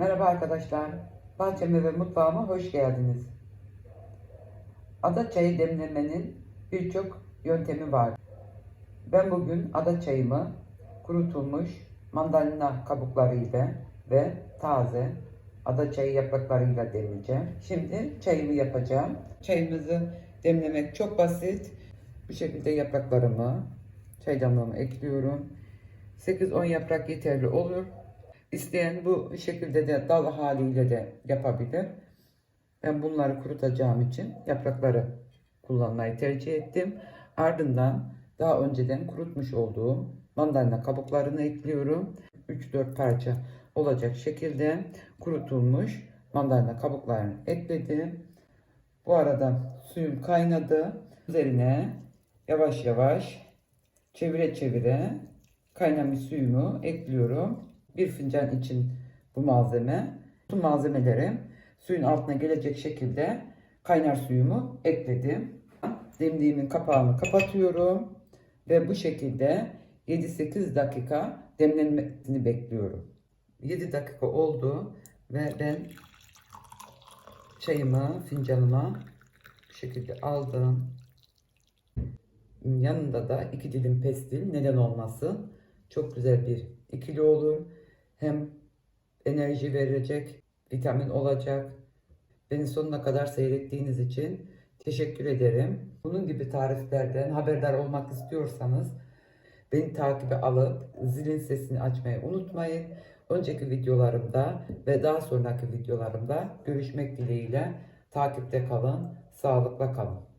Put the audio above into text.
Merhaba arkadaşlar. Bahçeme ve mutfağıma hoş geldiniz. Ada çayı demlemenin birçok yöntemi var. Ben bugün ada çayımı kurutulmuş mandalina kabuklarıyla ve taze ada çayı yapraklarıyla demleyeceğim. Şimdi çayımı yapacağım. Çayımızı demlemek çok basit. Bu şekilde yapraklarımı çaydanlığıma ekliyorum. 8-10 yaprak yeterli olur. İsteyen bu şekilde de dal haliyle de yapabilir. Ben bunları kurutacağım için yaprakları kullanmayı tercih ettim. Ardından daha önceden kurutmuş olduğum mandalina kabuklarını ekliyorum. 3-4 parça olacak şekilde kurutulmuş mandalina kabuklarını ekledim. Bu arada suyum kaynadı. Üzerine yavaş yavaş çevire çevire kaynamış suyumu ekliyorum. Bir fincan için bu malzeme. Tüm malzemelerim suyun altına gelecek şekilde kaynar suyumu ekledim. Demliğimin kapağını kapatıyorum ve bu şekilde 7-8 dakika demlenmesini bekliyorum. 7 dakika oldu ve ben çayımı fincanıma bu şekilde aldım. Yanında da iki dilim pestil neden olmasın. Çok güzel bir ikili olur. Hem enerji verecek, vitamin olacak. Beni sonuna kadar seyrettiğiniz için teşekkür ederim. Bunun gibi tariflerden haberdar olmak istiyorsanız beni takibe alıp zilin sesini açmayı unutmayın. Önceki videolarımda ve daha sonraki videolarımda görüşmek dileğiyle takipte kalın, sağlıkla kalın.